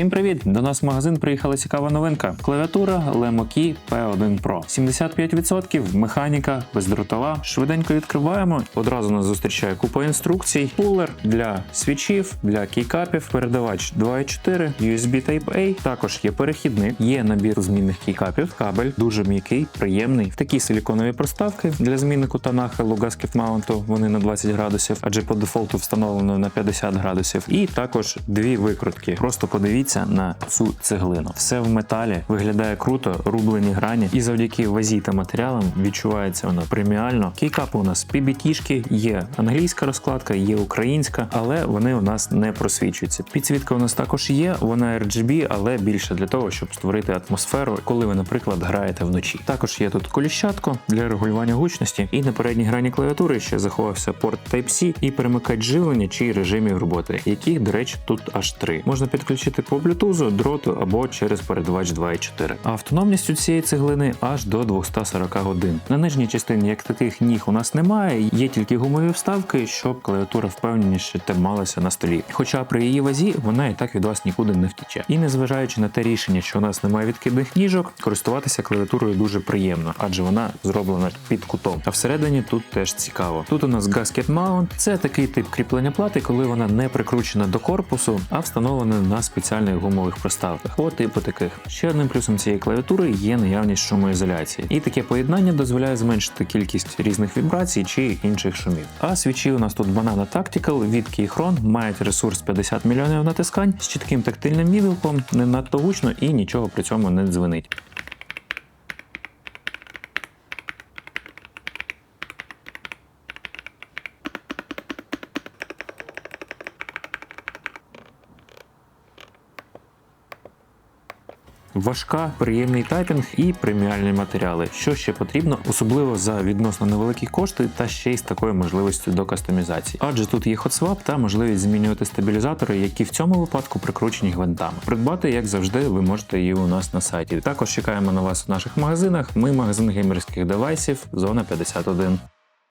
Всім привіт! До нас в магазин приїхала цікава новинка. Клавіатура Lemoki P1 Pro. 75%, механіка, бездротова. Швиденько відкриваємо. Одразу нас зустрічає купа інструкцій. Кулер для свічів, для кейкапів, передавач 2.4, USB Type-A. Також є перехідник, є набір змінних кейкапів, кабель дуже м'який, приємний. Такі силіконові проставки для зміни кута нахилу гаскет маунту. Вони на 20 градусів, адже по дефолту встановлено на 50 градусів. І також дві викрутки. Просто подивіться на цю цеглину. Все в металі виглядає круто, рублені грані, і завдяки вазі та матеріалам відчувається воно преміально. Кейкапи у нас PBT-шки, є англійська розкладка, є українська, але вони у нас не просвічуються. Підсвітка у нас також є, вона RGB, але більше для того, щоб створити атмосферу, коли ви, наприклад, граєте вночі. Також є тут коліщатко для регулювання гучності, і на передній грані клавіатури ще заховався порт Type-C і перемикач живлення чи режимів роботи, яких, до речі, тут аж три. Можна підключити по Bluetooth, дроту або через передавач 2.4. А автономність у цієї цеглини аж до 240 годин. На нижній частині як таких ніг у нас немає, є тільки гумові вставки, щоб клавіатура впевненіше трималася на столі. Хоча при її вазі вона і так від вас нікуди не втіче. І незважаючи на те рішення, що у нас немає відкидних ніжок, користуватися клавіатурою дуже приємно, адже вона зроблена під кутом. А всередині тут теж цікаво. Тут у нас Gasket Mount – це такий тип кріплення плати, коли вона не прикручена до корпусу, а встановлена на спеціальних гумових проставках. По типу таких. Ще одним плюсом цієї клавіатури є наявність шумоізоляції. І таке поєднання дозволяє зменшити кількість різних вібрацій чи інших шумів. А свічі у нас тут Banana Tactical від Keychron мають ресурс 50 мільйонів натискань з чітким тактильним відгуком, не надто гучно і нічого при цьому не дзвенить. Важка, приємний тайпінг і преміальні матеріали. Що ще потрібно, особливо за відносно невеликі кошти та ще й з такою можливістю до кастомізації. Адже тут є HotSwap та можливість змінювати стабілізатори, які в цьому випадку прикручені гвинтами. Придбати, як завжди, ви можете її у нас на сайті. Також чекаємо на вас у наших магазинах. Ми магазин геймерських девайсів, зона 51.